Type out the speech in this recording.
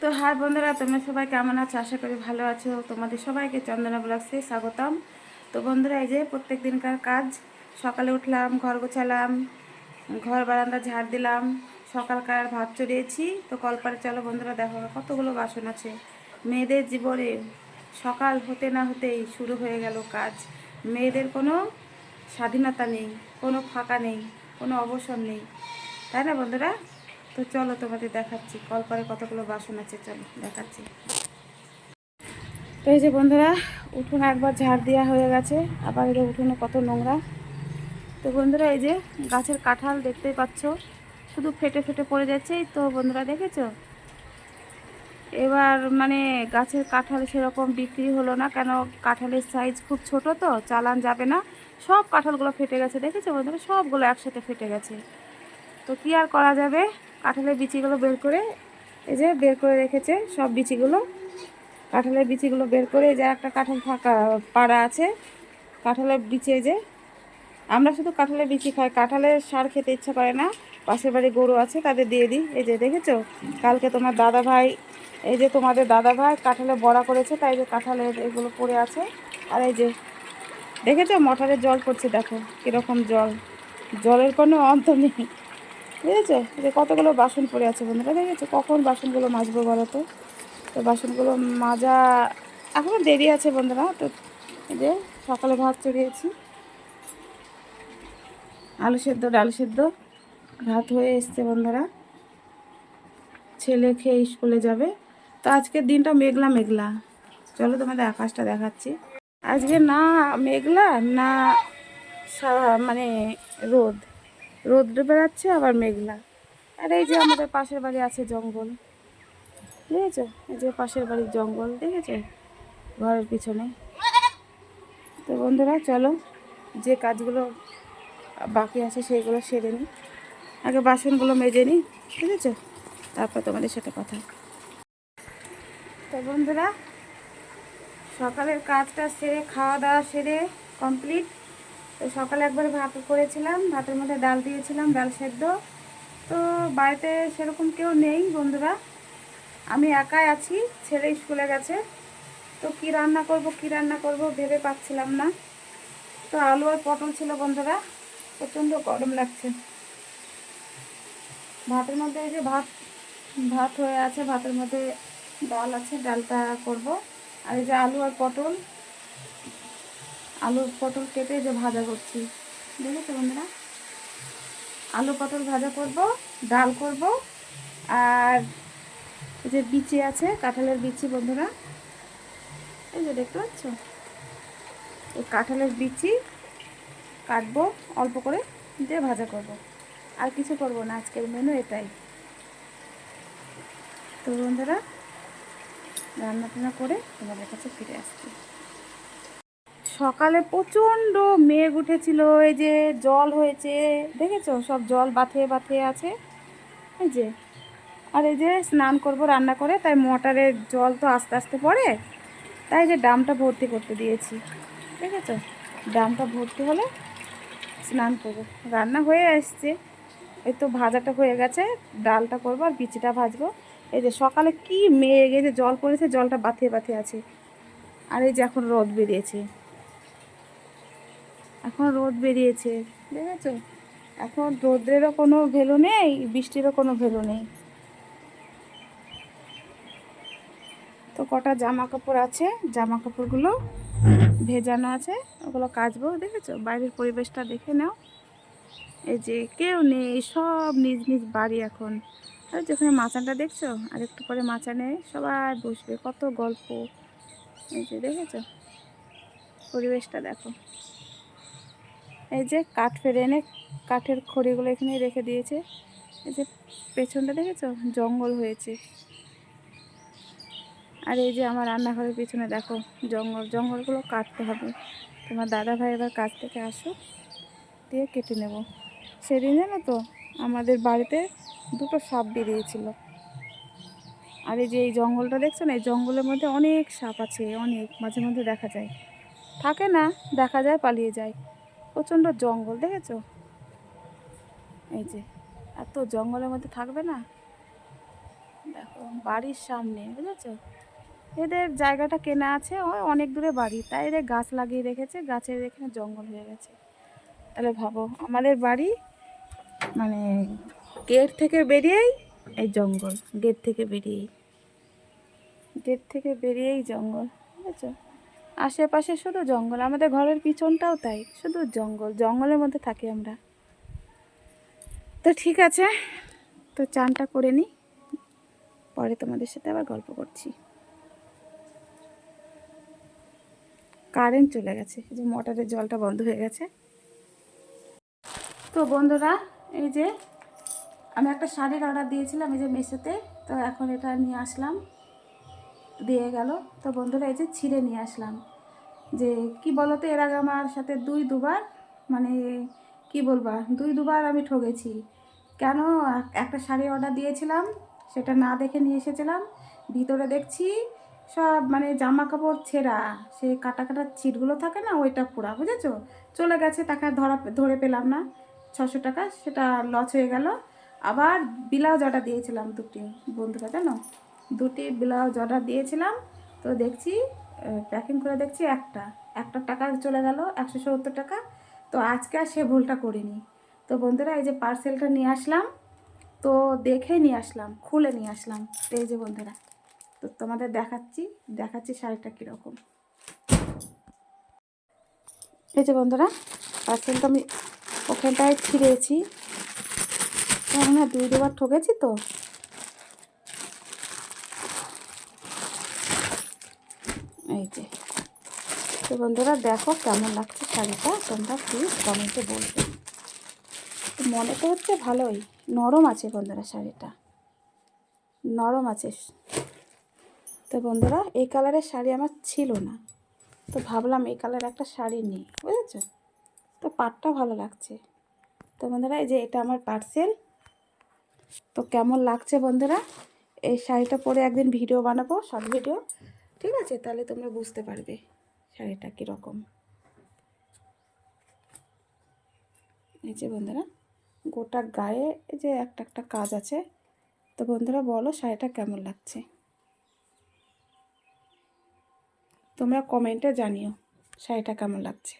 তো হাই বন্ধুরা, তোমরা সবাই কেমন আছো? আশা করি ভালো আছো। তোমাদের সবাইকে চন্দনা ব্লগসে স্বাগতম। তো বন্ধুরা, এই যে প্রত্যেক দিনকার কাজ, সকালে উঠলাম, ঘর গোছালাম, ঘর বারান্দা ঝাড় দিলাম, সকালকার ভাত চড়িয়েছি। তো কলপারে চলো বন্ধুরা, দেখো কতগুলো বাসন আছে। মেয়েদের জীবনে সকাল হতে না হতেই শুরু হয়ে গেল কাজ। মেয়েদের কোনো স্বাধীনতা নেই, কোনো ফাঁকা নেই, কোনো অবসর নেই। তাই না বন্ধুরা? তো চলো তোমাদের দেখাচ্ছি। কলপারে কতগুলো বাসন আছে, চলো দেখাচ্ছি। তো এই যে বন্ধুরা, উঠোন একবার ঝাড় দেওয়া হয়ে গেছে। আবার এই উঠোনে কত নোংরা। তো বন্ধুরা, এই যে গাছের কাঁঠাল দেখতেই পাচ্ছ। শুধু ফেটে ফেটে পড়ে যাচ্ছে তো বন্ধুরা দেখেছ? এবার মানে গাছের কাঁঠাল সেরকম বিক্রি হলো না, কেন কাঁঠালের সাইজ খুব ছোট তো, চালান যাবে না। সব কাঁঠালগুলো ফেটে গেছে, দেখেছ বন্ধুরা? সবগুলো একসাথে ফেটে গেছে। তো কী আর করা যাবে? কাঁঠালের বিচিগুলো বের করে, এই যে বের করে রেখেছে সব বিচিগুলো। কাঁঠালের বিচিগুলো বের করে যে একটা কাঁঠাল ফাঁকা পাড়া আছে, কাঁঠালের বিচে যে। আমরা শুধু কাঁঠালের বিচি খাই, কাঁঠালের সার খেতে ইচ্ছা করে না। পাশের বাড়ি গরু আছে, তাদের দিয়ে দিই। এই যে দেখেছ? কালকে তোমার দাদা ভাই, এই যে তোমাদের দাদা ভাই কাঁঠালে বড়া করেছে, তাই যে কাঁঠালের এগুলো পড়ে আছে। আর এই যে দেখেছ? মোটরের জল পড়ছে, দেখো, কীরকম জল। জলের কোনো অন্ত নেই। বুঝেছ যে কতগুলো বাসন পড়ে আছে বন্ধুরা, দেখেছ? কখন বাসনগুলো মাজবো বলো তো? তো বাসনগুলো মাজা এখনও দেরি আছে বন্ধুরা, তো যে সকালে ভাত চড়িয়েছি। আলু সেদ্ধ, ডাল সেদ্ধ, ভাত হয়ে এসছে বন্ধুরা। ছেলে খেয়ে স্কুলে যাবে। তো আজকের দিনটা মেঘলা মেঘলা। চলো তোমাদের আকাশটা দেখাচ্ছি। আজকে না মেঘলা, না মানে রোদ। রোদ বেড়াচ্ছে, আবার মেঘলা। আর এই যে আমাদের পাশের বাড়ি আছে জঙ্গল। দেখেছ? এই যে পাশের বাড়ির জঙ্গল, দেখেছ? ঘরের পিছনে। তো বন্ধুরা, চলো, যে কাজগুলো বাকি আছে সেইগুলো সেরে নিই। আগে বাসনগুলো মেজে নিই ঠিক আছে তারপর তোমাদের সাথে কথা। তো বন্ধুরা, সকালের কাজটা সেরে, খাওয়া দাওয়া সেরে কমপ্লিট তো সকালে একবার ভাত করেছিলাম, ভাতের মধ্যে ডাল দিয়েছিলাম, ডাল সেদ্ধ। তো বাড়িতে সেরকম কেউ নেই বন্ধুরা। আমি একাই আছি, ছেলে স্কুলে গেছে। তো কি রান্না করব, কি রান্না করব ভেবে পাচ্ছিলাম না। তো আলু আর পটল ছিল বন্ধুরা, প্রচণ্ড গরম লাগছে। ভাতের মধ্যে এই যে ভাত ভাত হয়ে আছে, ভাতের মধ্যে ডাল আছে, ডালটা করব। আর এই যে আলু আর পটল আলু পটল কেটে যে ভাজা করছি। দেখেছ বন্ধুরা? আলু পটল ভাজা করব, ডাল করব, আর যে বিচি আছে, কাঁঠালের বিচি বন্ধুরা। এই যে দেখতে পাচ্ছ? এই কাঁঠালের বিচি কাটবো, অল্প করে দিয়ে ভাজা করব। আর কিছু করব না, আজকের মেনু এটাই। তো বন্ধুরা রান্না টান্না করে তোমাদের কাছে ফিরে আসছি। সকালে প্রচণ্ড মেঘ উঠেছিল, এই যে জল হয়েছে, দেখেছ? সব জল বাথিয়ে বাথে আছে, এই যে। আর এই যে স্নান করব, রান্না করে, তাই মোটরের জল তো আস্তে আস্তে পড়ে, তাই যে ডামটা ভর্তি করতে দিয়েছি, দেখেছ? ডামটা ভর্তি হলে স্নান করব। রান্না হয়ে আসছে এই তো ভাজাটা হয়ে গেছে, ডালটা করব আর বিচিটা ভাজবো। এই যে সকালে কি মেঘ যে জল পড়েছে, জলটা বাথিয়ে বাথিয়ে আছে। আর এই যে এখন রোদ বেরিয়েছে। এখন রোদ বেরিয়েছে। দেখেছ? এখন রোদ্রেরও কোনো ভ্যালু নেই, বৃষ্টিরও কোনো ভ্যালু নেই। তো কটা জামা কাপড় আছে? জামা কাপড়গুলো ভেজানো আছে, ওগুলো কাচবো, দেখেছ? বাইরের পরিবেশটা দেখে নাও। এই যে কেউ নেই, সব নিজ নিজ বাড়ি এখন। আর যেখানে মাচানটা দেখছ? আর একটু পরে মাচানে সবাই বসবে, কত গল্প। এই যে দেখেছ? পরিবেশটা দেখো। এই যে কাঠ ফেরে এনে কাঠের খড়িগুলো এখানে রেখে দিয়েছে। এই যে পেছনটা দেখেছ? জঙ্গল হয়েছে। আর এই যে আমার রান্নাঘরের পিছনে দেখো, জঙ্গল। জঙ্গলগুলো কাটতে হবে। তোমার দাদা ভাই এবার কাছ থেকে আসো দিয়ে কেটে নেব। সেদিন জানো তো, আমাদের বাড়িতে দুটো সাপ বেরিয়েছিল। আর এই যে এই জঙ্গলটা দেখছ না? এই জঙ্গলের মধ্যে অনেক সাপ আছে, অনেক। মাঝে মধ্যে দেখা যায়। থাকে না, দেখা যায়, পালিয়ে যায়। প্রচণ্ড জঙ্গল, দেখেছ? এই যে, এত জঙ্গলের মধ্যে থাকবে না? দেখো, বাড়ির সামনে, বুঝেছ? এদের জায়গাটা কেনা আছে ওই অনেক দূরে বাড়ি, তাই এদের গাছ লাগিয়ে রেখেছে, গাছের এখানে জঙ্গল হয়ে গেছে। তাহলে ভাবো, আমাদের বাড়ি মানে গেট থেকে বেরিয়েই এই জঙ্গল, গেট থেকে বেরিয়েই। গেট থেকে বেরিয়েই জঙ্গল, বুঝেছ? আশেপাশে শুধু জঙ্গল, আমাদের ঘরের পিছনটাও তাই, শুধু জঙ্গল, জঙ্গলের মধ্যে থাকি আমরা। তো ঠিক আছে, তো চানটা করে নিই পরে তোমাদের সাথে আবার গল্প করছি। কারেন্ট চলে গেছে যে মোটরের জলটা বন্ধ হয়ে গেছে। তো বন্ধুরা, এই যে আমি একটা শাড়ির অর্ডার দিয়েছিলাম, এই যে মেসোতে, তো এখন এটা নিয়ে আসলাম। দিয়ে গেল। তো বন্ধুরা, এই যে ছিঁড়ে নিয়ে আসলাম। যে কি বলতো, এর আগে আমার সাথে দুই দুবার মানে কি বলবা, দুই দুবার আমি ঠকেছি কেন? একটা শাড়ি অর্ডার দিয়েছিলাম, সেটা না দেখে নিয়ে এসেছিলাম। ভিতরে দেখছি সব মানে জামা কাপড় ছেঁড়া। সেই কাটা কাটা ছিটগুলো থাকে না, ওইটা পোড়া, বুঝেছ? চলে গেছে, তাকে আর ধরা, ধরে পেলাম না। ছশো টাকা, সেটা লস হয়ে গেল। আবার ব্লাউজ অর্ডার দিয়েছিলাম দুটি, বন্ধুরা, জানো? দুটি ব্লাউজ অর্ডার দিয়েছিলাম। তো দেখছি প্যাকিং করে দেখছি একটা। একটা টাকা চলে গেল, একশো সত্তর টাকা। তো আজকে আর সে ভুলটা করিনি। তো বন্ধুরা, এই যে পার্সেলটা নিয়ে আসলাম। তো দেখে নিয়ে আসলাম, খুলে নিয়ে আসলাম। এই যে বন্ধুরা, তো তোমাদের দেখাচ্ছি দেখাচ্ছি শাড়িটা কীরকম। এই যে বন্ধুরা পার্সেলটা আমি ওখানটায় ছিঁড়েছি। কেননা দুই দুবার ঠকেছি তো। এই যে। তো বন্ধুরা, দেখো কেমন লাগছে শাড়িটা। তোমরা প্লিজ কমেন্টে বলবে। মনে তো হচ্ছে ভালোই। নরম আছে বন্ধুরা শাড়িটা। নরম আছে। তো বন্ধুরা, এই কালারের শাড়ি আমার ছিল না। তো ভাবলাম এই কালার একটা শাড়ি নিই, বুঝেছ? তো পাটটা ভালো লাগছে। তো বন্ধুরা, এই যে এটা আমার পার্সেল তো কেমন লাগছে বন্ধুরা? এই শাড়িটা পরে একদিন ভিডিও বানাবো শর্ট ভিডিও ঠিক আছে? তাহলে তোমরা বুঝতে পারবে শাড়িটা কীরকম। এই যে বন্ধুরা, গোটা গায়ে যে একটা একটা কাজ আছে। তো বন্ধুরা, বলো শাড়িটা কেমন লাগছে? তোমরা কমেন্টে জানিও শাড়িটা কেমন লাগছে।